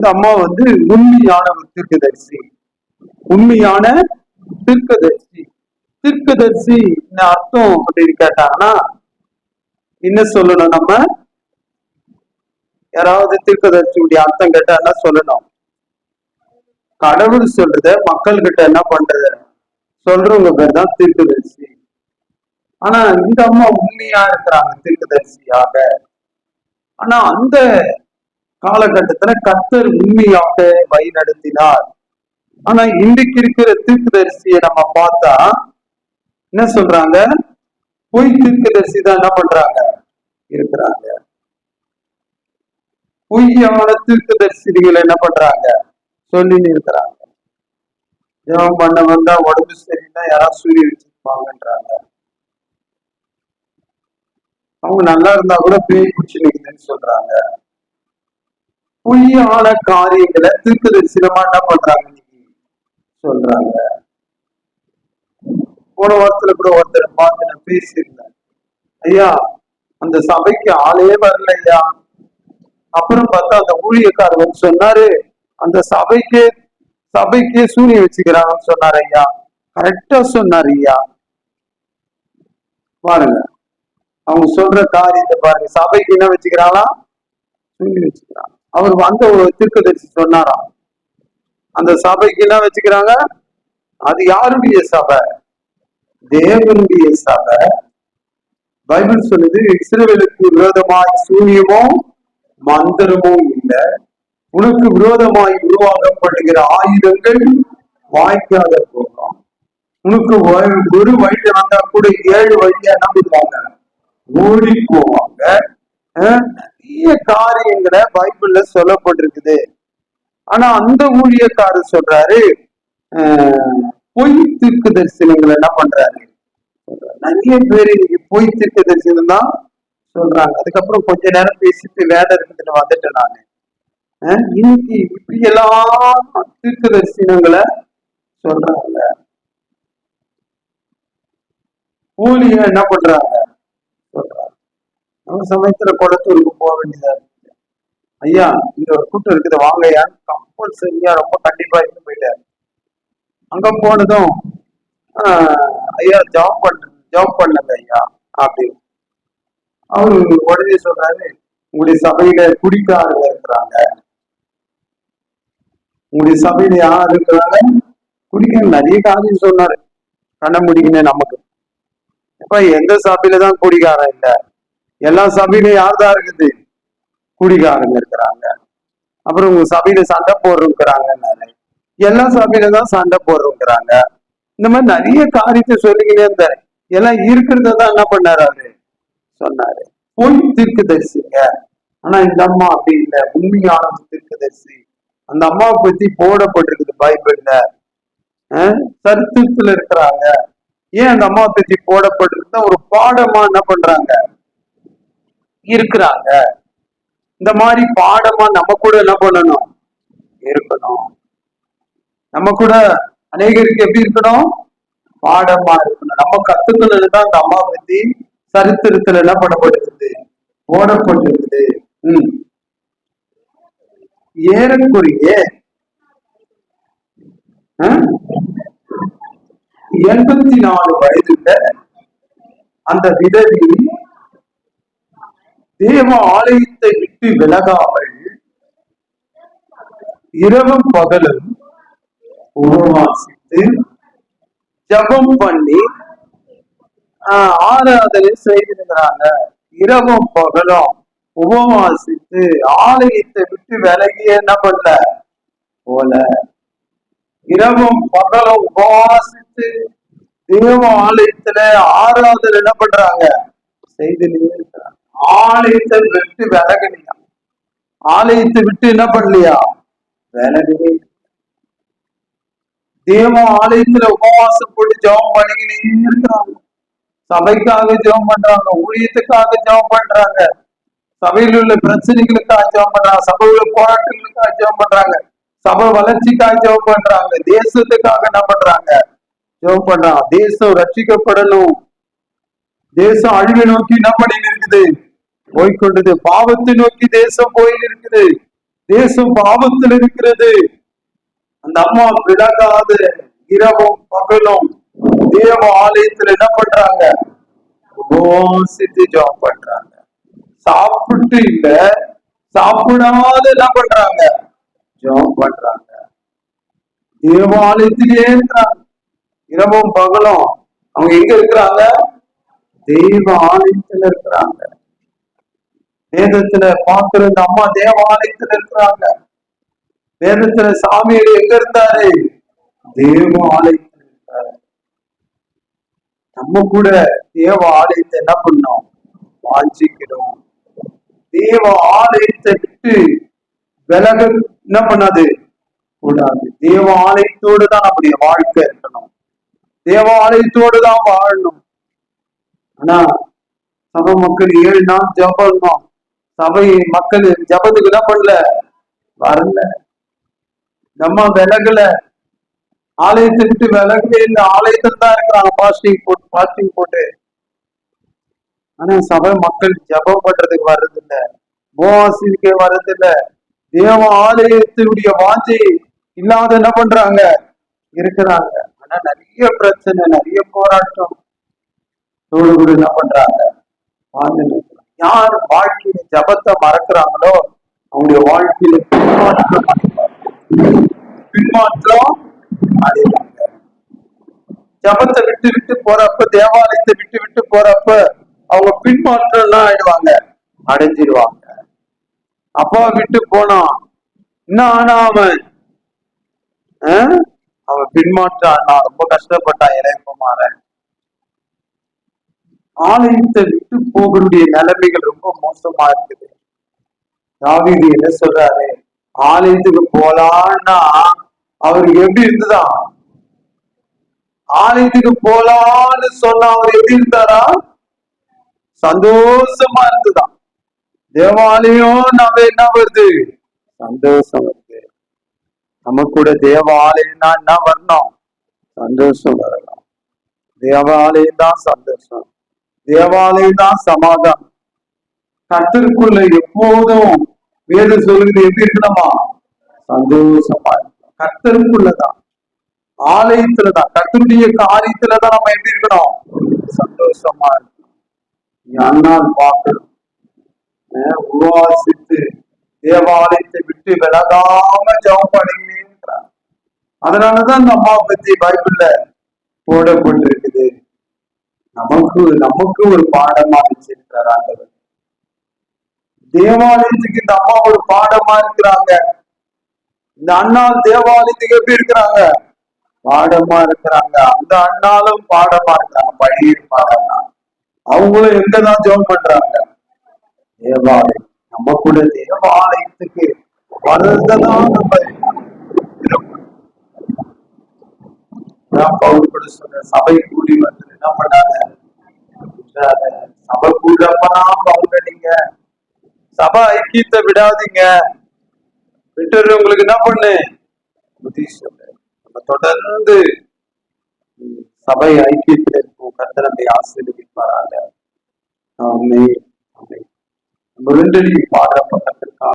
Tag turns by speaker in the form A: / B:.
A: இந்த அம்மா வந்து உண்மையான ஒரு தீர்க்கதரிசி. உண்மையான தீர்க்கதரிசி. தீர்க்கதரிசி என்ன அர்த்தம் அப்படின்னு கேட்டாங்கன்னா என்ன சொல்லணும் நம்ம? யாராவது தீர்க்கதரிசியுடைய அர்த்தம் கேட்டா என்ன சொல்லணும்? கடவுள் சொல்றத மக்கள் கிட்ட என்ன பண்றது? சொல்றவங்க பேர் தான் தீர்க்கதரிசி. ஆனா இந்த அம்மா உண்மையா இருக்கிறாங்க தீர்க்கதரிசியாக. ஆனா அந்த காலகட்டத்துல கத்தர் உண்மையாக வழி நடத்தினார் ஆனா இன்றைக்கு இருக்கிற தீர்க்கதரிசியை நம்ம பார்த்தா என்ன சொல்றாங்க? பொய் தீர்க்கதரிசி தான் என்ன பண்றாங்க? இருக்கிறாங்க. பொய்யான தீர்க்கதரிசிகள் என்ன பண்றாங்க? சொல்லின்னு இருக்கிறாங்க ஜெபம் பண்ண வந்தா உடம்பு சரியில்லை யாராவது சூரிய வச்சிருப்பாங்கன்றாங்க அவங்க நல்லா இருந்தா கூட பேய் பிடிச்சு நிக்குதுன்னு சொல்றாங்க. பொய்யான காரியங்களை தீர்க்கதரிசனமா என்ன பண்றாங்க இன்னைக்கு? சொல்றாங்க. போன வாரத்துல கூட ஒருத்தர் பார்த்து நான் பேசியிருந்தேன். ஐயா அந்த சபைக்கு ஆளே வரல ஐயா. அப்புறம் பார்த்தா அந்த ஊழியக்காரர் வந்து சொன்னாரு அந்த சபைக்கே சபைக்கே சூனி வச்சுக்கிறாங்கன்னு சொன்னார் ஐயா. கரெக்டா சொன்னார் ஐயா. பாருங்க. அவங்க சொல்ற காரியத்தை பாருங்க. சபைக்கு என்ன வச்சுக்கிறாங்களா? சூனி வச்சுக்கிறாங்க. அவர் வந்த ஒரு தீர்க்கதரிசி சொன்னாராம். அந்த சபைக்கு என்ன வச்சுக்கிறாங்க? அது யாருடைய சபை? தேவனுடைய சபை. பைபிள் சொல்லுது இஸ்ரேலுக்கு விரோதமாய் சூனியமோ மந்திரமோ இல்லை. உனக்கு விரோதமாய் உருவாக்கப்படுகிற ஆயுதங்கள் வாய்க்காத போகும். உனக்கு ஒரு- ஒரு வழியில வந்தா கூட ஏழு வழியா என்ன பண்ணுவாங்க? ஓடி போவாங்க. பெரிய காரியங்களை பைபிள்ல சொல்லப்பட்டிருக்குது. ஆனா அந்த ஊழியக்காரர் சொல்றாரு பொய் தீர்க்க தரிசனங்களை என்ன பண்றாரு? நிறைய பேர் இன்னைக்கு பொய் தீர்க்க தரிசனம் தான் சொல்றாங்க. அதுக்கப்புறம் கொஞ்ச நேரம் பேசிட்டு வேலை இருக்குதுன்னு வந்துட்டேன் நானு. அஹ், இன்னைக்கு இப்படி எல்லாம் தீர்க்க தரிசனங்களை சொல்றாங்க. ஊழிய என்ன பண்றாங்க? சொல்றாங்க அவங்க சமயத்துல குளத்தூருக்கு போக வேண்டியதா இருக்கு ஐயா இங்க ஒரு கூட்டம் இருக்குது வாங்கய்யா. கம்பல்சரியா ரொம்ப கண்டிப்பா இருந்து போயிட்டாரு. அங்க போனதும் ஆஹ், ஐயா ஜாப் பண்ண ஜாப் பண்ணல ஐயா அப்படின்னு. அவரு உடனே சொல்றாரு உங்களுடைய சபையில குடிக்காரங்க இருக்கிறாங்க. உங்களுடைய சபையில யார் இருக்கிறாங்க? குடிக்க நிறைய காரியம் சொன்னாரு. கண்ண முடிக்கணும் நமக்கு. இப்ப எந்த சபையில தான் குடிக்காரன் இல்லை? எல்லா சபையிலும் யார் தான் இருக்குது? குடிகாரங்க இருக்கிறாங்க. அப்புறம் உங்க சபையில சண்டை போடுறோங்கிறாங்க எல்லா சபையில தான் சண்டை போடுறோங்கிறாங்க. இந்த மாதிரி நிறைய காரியத்தை சொல்லிக்கிட்டே இருந்தாரு. எல்லாம் இருக்கிறத தான் என்ன பண்ணாரு அவரு? சொன்னாரு. பொய் தீர்க்கதரிசிங்க. ஆனா இந்த அம்மா அப்படி இல்லை. உண்மையான ஒரு தீர்க்கதரிசி. அந்த அம்மாவை பத்தி போடப்பட்டிருக்குது பைபிள்ல. சரித்திரத்துல இருக்கிறாங்க. ஏன் அந்த அம்மாவை பத்தி போடப்பட்டிருக்குன்னா ஒரு பாடமா என்ன பண்றாங்க? இருக்கிறாங்க. இந்த மாதிரி பாடமா நம்ம கூட என்ன பண்ணணும்? இருக்கணும். நம்ம கூட அநேகருக்கு எப்படி இருக்கணும்? பாடமா இருக்கணும். நம்ம கத்துக்கணும்னு தான் அந்த அம்மா பத்தி சரித்திரத்துல என்ன பண்ணப்பட்டிருக்குது? போடப்பட்டிருக்குது. உம் ஏறக்குரிய எண்பத்தி நாலு வயதுல அந்த விதவி தேவ ஆலயத்தை விட்டு விலகாமல் இரவும் பகலும் உபவாசித்து ஜெபம் பண்ணி ஆஹ், ஆராதனை செய்திருக்கிறாங்க. இரவும் பகலும் உபவாசித்து ஆலயத்தை விட்டு விலகி என்ன பண்ணல போல. இரவும் பகலும் உபவாசித்து தேவ ஆலயத்துல ஆராதனை என்ன பண்றாங்க? செய்துனே இருக்கிறாங்க ஆலயத்தை விட்டு விலகலையா ஆலயத்தை விட்டு என்ன பண்ணலையா? விலகவே தேவ ஆலயத்துல உபவாசம் போட்டு ஜெபம் பண்ணிக்கினே இருக்கிறாங்க. சபைக்காக ஜெபம் பண்றாங்க ஊழியத்துக்காக ஜெபம் பண்றாங்க. சபையில் உள்ள பிரச்சனைகளுக்காக ஜெபம் பண்றாங்க சபையில போராட்டங்களுக்காக ஜெபம் பண்றாங்க. சபை வளர்ச்சிக்காக ஜெபம் பண்றாங்க தேசத்துக்காக என்ன பண்றாங்க? ஜெபம் பண்றாங்க. தேசம் ரட்சிக்கப்படணும். தேசம் அழிவை நோக்கி என்ன பண்ணி இருக்குது? போய்கொண்டது. பாவத்தை நோக்கி தேசம் போயிருக்குது தேசம் பாவத்தில் இருக்கிறது. அந்த அம்மா விலகாத. இரவும் பகலும் தேவ ஆலயத்துல என்ன பண்றாங்க? உபவாசித்து ஜெபம் பண்றாங்க. சாப்பிட்டு இல்ல சாப்பிடாத என்ன பண்றாங்க? ஜெபம் பண்றாங்க. தேவாலயத்திலே இருக்கிறாங்க இரவும் பகலும் அவங்க எங்க இருக்கிறாங்க? தெய்வ ஆலயத்துல இருக்கிறாங்க. வேதத்துல பாக்குற இந்த அம்மா தேவாலயத்துல இருக்கிறாங்க. வேதத்துல சாமியார் எங்க இருந்தாரு? தேவ ஆலயத்துல இருந்தாரு நம்ம கூட தேவ ஆலயத்தை என்ன பண்ணோம்? வாஞ்சிக்கிறோம். தேவ ஆலயத்தை விட்டு விலக என்ன பண்ணாது? கூடாது. தேவ ஆலயத்தோடு தான் நம்முடைய வாழ்க்கை இருக்கணும். தேவ ஆலயத்தோடு தான் வாழணும். ஆனா சம மக்கள் ஏழு நாள் ஜபம் சபை மக்கள் ஜபத்துக்கு தான் பண்ணல வரல. நம்ம விலகல ஆலயத்தை விட்டு விலகவே இல்லை. ஆலயத்தில் தான் இருக்கிறாங்க பாஸ்டிங் போட்டு பாஸ்டிங் போட்டு. ஆனா சபை மக்கள் ஜபம் பண்றதுக்கு வர்றதில்ல. போவாசிக்கே வர்றதில்ல. தேவ ஆலயத்தினுடைய வாஞ்சை இல்லாத என்ன பண்றாங்க? இருக்கிறாங்க. ஆனா நிறைய பிரச்சனை நிறைய போராட்டம். தோடு என்ன பண்றாங்க? வாழ்ந்து நிற்கிறாங்க. யார் வாழ்க்கையில ஜபத்தை மறக்கிறாங்களோ அவங்களுடைய வாழ்க்கையில பின்மாற்றம் அடைவாங்க. பின்மாற்றம் அடைவாங்க ஜபத்தை விட்டு விட்டு போறப்ப தேவாலயத்தை விட்டு விட்டு போறப்ப அவங்க பின்மாற்றம் எல்லாம் ஆயிடுவாங்க அடைஞ்சிருவாங்க. அப்பா விட்டு போனான் என்ன ஆனா அவன்? அவன் பின்மாற்ற ரொம்ப கஷ்டப்பட்டான் இறைப்பமாறன் ஆலயத்தை விட்டு போகக்கூடிய நிலைமைகள் ரொம்ப மோசமா இருக்குது. தாவீது என்ன சொல்றாரு? ஆலயத்துக்கு போலான்னா அவருக்கு எப்படி இருந்ததா ஆலயத்துக்கு போலான்னு சொன்ன அவர் எப்படி இருந்தாரா? சந்தோஷமா இருந்துதான் தேவாலயம் நம்ம என்ன வருது? சந்தோஷம் வருது. நம்ம கூட தேவாலயம்னா என்ன வரணும்? சந்தோஷம் வரணும். தேவாலயம் தான் சந்தோஷம். தேவாலயம் தான் சமாதானம். கத்திற்குள்ள எப்போதும் வேதம் சொல்லுகிறது எப்படி இருக்கணுமா சந்தோஷமா இருக்கணும். கத்தருக்குள்ளதான் ஆலயத்துலதான். கர்த்தருடைய காரியத்துலதான் நம்ம எப்படி இருக்கணும்? சந்தோஷமா இருக்கணும். அண்ணால் பார்க்கணும். அஹ் தேவாலயத்தை விட்டு விலகாம ஜெபம் பண்ணிக்கிறார் அதனாலதான் இந்த அம்மா பத்தி பைபிள்ல போடப்பட்டு நமக்கு நமக்கு ஒரு பாடமா வச்சிருக்கிறார் ஆண்டவர். தேவாலயத்துக்கு இந்த அம்மா ஒரு பாடமா இருக்கிறாங்க. இந்த அண்ணா தேவாலயத்துக்கு எப்படி இருக்கிறாங்க? பாடமா இருக்கிறாங்க. அந்த அண்ணாலும் பாடமா இருக்கிறாங்க. பழைய பாடமா. அவங்களும் எங்கதான் ஜோம் பண்றாங்க? தேவாலயம். நம்ம கூட தேவாலயத்துக்கு வளர்ந்ததான் நம்ம. நான் பவுல் கூட சபை கூடி வந்து என்ன பண்ணாங்க விட்டுறாத. சபை கூடப்பெல்லாம் பவுடடிங்க சபை ஐக்கியத்தை விடாதீங்க. விட்டுறவங்களுக்கு என்ன பண்ணு? புத்தி சொல்லு நம்ம தொடர்ந்து சபை ஐக்கியத்தில் இருக்கும். கர்த்தரமை ஆசிரியர்கள் ஆமே ஆமே நம்ம ரெண்டு பாடுற பக்கத்திற்காக